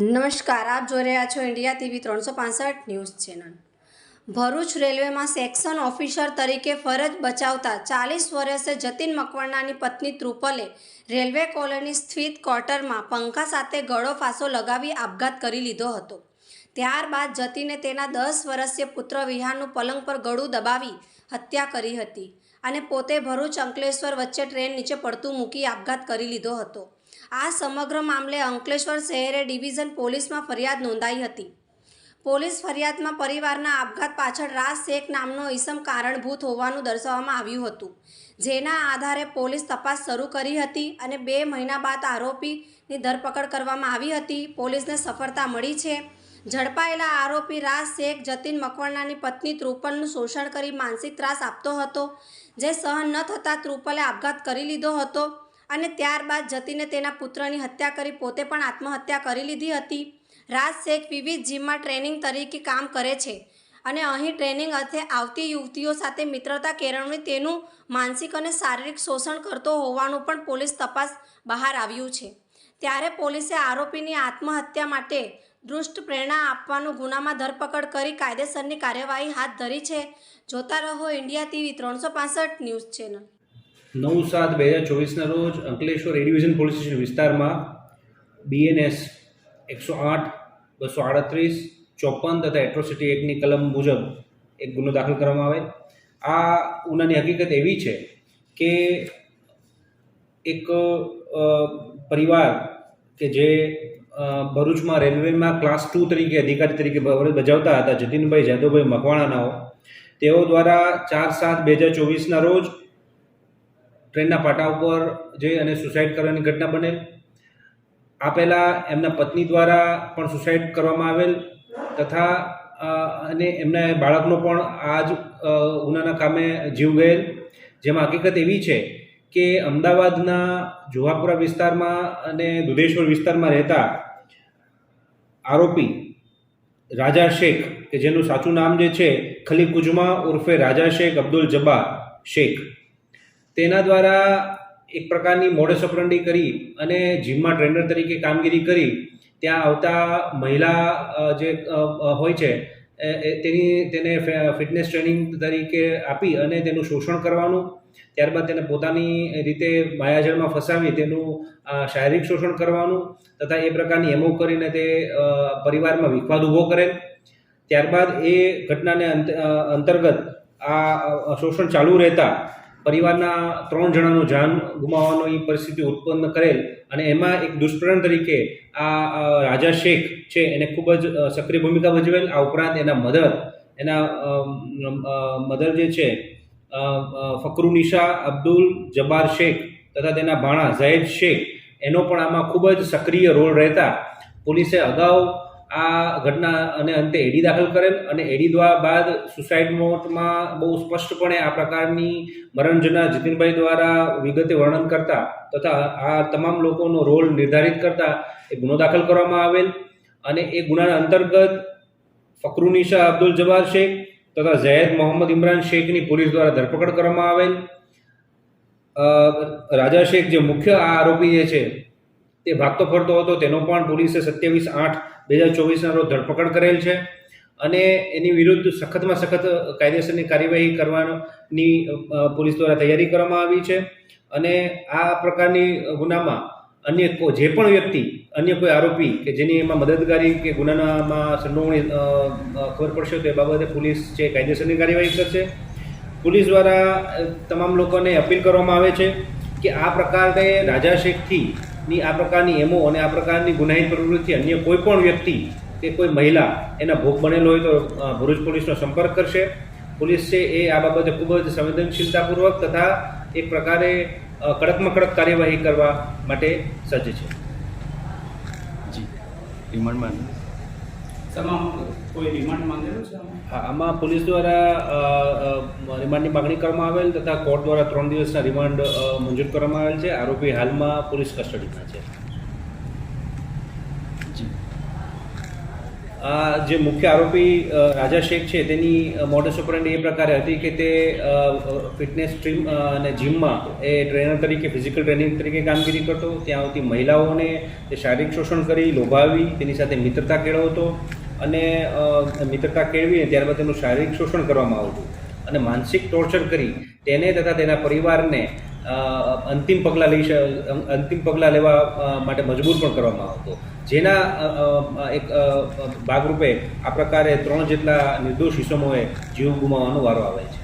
નમસ્કાર, આપ જોઈ રહ્યા છો ઇન્ડિયા ટીવી ત્રણસો પાસઠ ન્યૂઝ ચેનલ. ભરૂચ રેલવેમાં સેક્શન ઓફિસર તરીકે ફરજ બચાવતા ચાલીસ વર્ષે જતીન મકવાણાની પત્ની ત્રુપલે રેલવે કોલોની સ્થિત ક્વાર્ટરમાં પંખા સાથે ગળો ફાંસો લગાવી આપઘાત કરી લીધો હતો. ત્યારબાદ જતીને તેના દસ વર્ષીય પુત્ર વિહારનું પલંગ પર ગળું દબાવી હત્યા કરી હતી અને પોતે ભરૂચ અંકલેશ્વર વચ્ચે ટ્રેન નીચે પડતું મૂકી આપઘાત કરી લીધો હતો. આ સમગ્ર મામલે અંકલેશ્વર શહેરે ડિવિઝન પોલીસમાં ફરિયાદ નોંધાઈ હતી. પોલીસ ફરિયાદમાં પરિવારના આપઘાત પાછળ રાજ શેખ નામનો ઈસમ કારણભૂત હોવાનું દર્શાવવામાં આવ્યું હતું. જેના આધારે પોલીસ તપાસ શરૂ કરી હતી અને બે મહિના બાદ આરોપીની ધરપકડ કરવામાં આવી હતી. પોલીસને સફળતા મળી છે. ઝડપાયેલા આરોપી રાજ શેખ જતીન મકવાણાની પત્ની ત્રુપલનું શોષણ કરી માનસિક ત્રાસ આપતો હતો, જે સહન ન થતાં ત્રુપલે આપઘાત કરી લીધો હતો. અને ત્યારબાદ જતીને તેના પુત્રની હત્યા કરી, પોતે પણ આત્મહત્યા કરી લીધી હતી. રાજ શેખ વિવિધ જીમમાં ટ્રેનિંગ તરીકે કામ કરે છે અને અહીં ટ્રેનિંગ અર્થે આવતી યુવતીઓ સાથે મિત્રતા કેળવણી તેનું માનસિક અને શારીરિક શોષણ કરતો હોવાનું પણ પોલીસ તપાસ બહાર આવ્યું છે. ત્યારે પોલીસે આરોપીની આત્મહત્યા માટે દૃષ્ટ પ્રેરણા આપવાનું ગુનામાં ધરપકડ કરી કાયદેસરની કાર્યવાહી હાથ ધરી છે. જોતા રહો ઇન્ડિયા ટીવી ત્રણસો ન્યૂઝ ચેનલ. નવ સાત બે હજાર ચોવીસના રોજ Ankleshwar A division police station વિસ્તારમાં બીએનએસ એકસો આઠ, બસો આડત્રીસ, ચોપન તથા એટ્રોસિટી એક્ટની કલમ મુજબ એક ગુનો દાખલ કરવામાં આવે આ ગુનાની હકીકત એવી છે કે એક પરિવાર કે જે ભરૂચમાં રેલવેમાં ક્લાસ ટુ તરીકે, અધિકારી તરીકે બજાવતા હતા, જતીનભાઈ જાદવભાઈ મકવાણાનાઓ, તેઓ દ્વારા ચાર સાત બે હજાર ચોવીસના રોજ ટ્રેનના પાટા ઉપર જઈ અને સુસાઇડ કરવાની ઘટના બનેલ. આ પહેલાં એમના પત્ની દ્વારા પણ સુસાઇડ કરવામાં આવેલ તથા અને એમના બાળકનો પણ આ જ ઉનાના કામે જીવ ગયેલ. જેમાં હકીકત એવી છે કે અમદાવાદના જુહાપુરા વિસ્તારમાં અને દુધેશ્વર વિસ્તારમાં રહેતા આરોપી રાજા શેખ, કે જેનું સાચું નામ જે છે ખલી કુજમા ઉર્ફે રાજા શેખ અબ્દુલ જબ્બાર શેખ. તેના દ્વારા એક પ્રકારની મોડસ ઓપરંડી કરી અને જીમમાં ટ્રેનર તરીકે કામગીરી કરી. ત્યાં આવતા મહિલા જે હોય છે તેની, તેને ફિટનેસ ટ્રેનિંગ તરીકે આપી અને તેનું શોષણ કરવાનું, ત્યારબાદ તેને પોતાની રીતે માયાજળમાં ફસાવી તેનું શારીરિક શોષણ કરવાનું તથા એ પ્રકારની એમો કરીને તે પરિવારમાં વિખવાદ ઊભો કરે. ત્યારબાદ એ ઘટનાને અંતર્ગત આ શોષણ ચાલુ રહેતા પરિવારના ત્રણ જણાનું જાન ગુમાવવાની પરિસ્થિતિ ઉત્પન્ન કરેલ અને એમાં એક દુષ્પ્રણ તરીકે આ રાજા શેખ છે એને ખૂબ જ સક્રિય ભૂમિકા ભજવેલ. આ ઉપરાંત એના મધર એના મધર જે છે ફકરુનિશા અબ્દુલ જબ્બાર શેખ તથા તેના ભાણા ઝૈદ શેખ એનો પણ આમાં ખૂબ જ સક્રિય રોલ રહેતા પોલીસે અગાઉ આ ઘટના અને અંતે એડી દાખલ કરેલ અને એડી દ્વારા બાદ સુસાઇડ નોટમાં બહુ સ્પષ્ટપણે આ પ્રકારની મરણજના જતીનભાઈ દ્વારા વિગતે વર્ણન કરતા તથા આ તમામ લોકોનો રોલ નિર્ધારિત કરતા એ ગુનો દાખલ કરવામાં આવેલ અને એ ગુનાના અંતર્ગત ફકરુનિશા અબ્દુલ જબ્બાર શેખ તથા ઝૈદ મોહમ્મદ ઇમરાન શેખની પોલીસ દ્વારા ધરપકડ કરવામાં આવેલ. રાજા શેખ જે મુખ્ય આ આરોપી જે છે તે ભાગતો ફરતો હતો. તેનો પણ પોલીસે સત્યાવીસ આઠ બે હજાર ચોવીસના રોજ ધરપકડ કરેલ છે અને એની વિરુદ્ધ સખતમાં સખત કાયદેસરની કાર્યવાહી કરવાની પોલીસ દ્વારા તૈયારી કરવામાં આવી છે અને આ પ્રકારની ગુનામાં અન્ય જે પણ વ્યક્તિ, અન્ય કોઈ આરોપી કે જેની એમાં મદદગારી કે ગુનાનામાં સંડોવણી ખબર પડશે તો એ બાબતે પોલીસ છે કાયદેસરની કાર્યવાહી કરશે. પોલીસ દ્વારા તમામ લોકોને અપીલ કરવામાં આવે છે કે આ પ્રકારે રાજા શેખથી ની આ પ્રકારની એમો અને આ પ્રકારની ગુનાહિત પ્રવૃત્તિ અન્ય કોઈ પણ વ્યક્તિ કે કોઈ મહિલા એના ભોગ બનેલો હોય તો ભરૂચ પોલીસનો સંપર્ક કરશે. પોલીસ છે એ આ બાબતે ખૂબ જ સંવેદનશીલતાપૂર્વક તથા એક પ્રકારે કડકમાં કડક કાર્યવાહી કરવા માટે સજ્જ છે. જી. રિમાન્ડમાં. તમામ કોઈ રિમાન્ડ માંગેલો છે હા આમાં પોલીસ દ્વારા રિમાન્ડની માગણી કરવામાં આવેલ તથા કોર્ટ દ્વારા ત્રણ દિવસના રિમાન્ડ મંજૂર કરવામાં આવેલ છે. આરોપી હાલમાં પોલીસ કસ્ટડીમાં છે. જી. આ જે મુખ્ય આરોપી રાજા શેખ છે તેની મોડસ ઓપરેન્ડી એ પ્રકારે હતી કે તે ફિટનેસ સ્ટ્રીમ અને જીમમાં એ ટ્રેનર તરીકે ફિઝિકલ ટ્રેનિંગ તરીકે કામગીરી કરતો. ત્યાં આવતી મહિલાઓને તે શારીરિક શોષણ કરી લોભાવી તેની સાથે મિત્રતા કેળવતો. અને મિત્રતા કેળવીને ત્યારબાદ તેનું શારીરિક શોષણ કરવામાં આવતું. અને માનસિક ટોર્ચર કરી તેને તથા તેના પરિવારને અંતિમ પગલાં લઈ અંતિમ પગલાં લેવા માટે મજબૂર પણ કરવામાં આવતો. જેના એક ભાગરૂપે આ પ્રકારે ત્રણ જેટલા નિર્દોષ ઇસમોએ જીવ ગુમાવવાનો વારો આવે છે.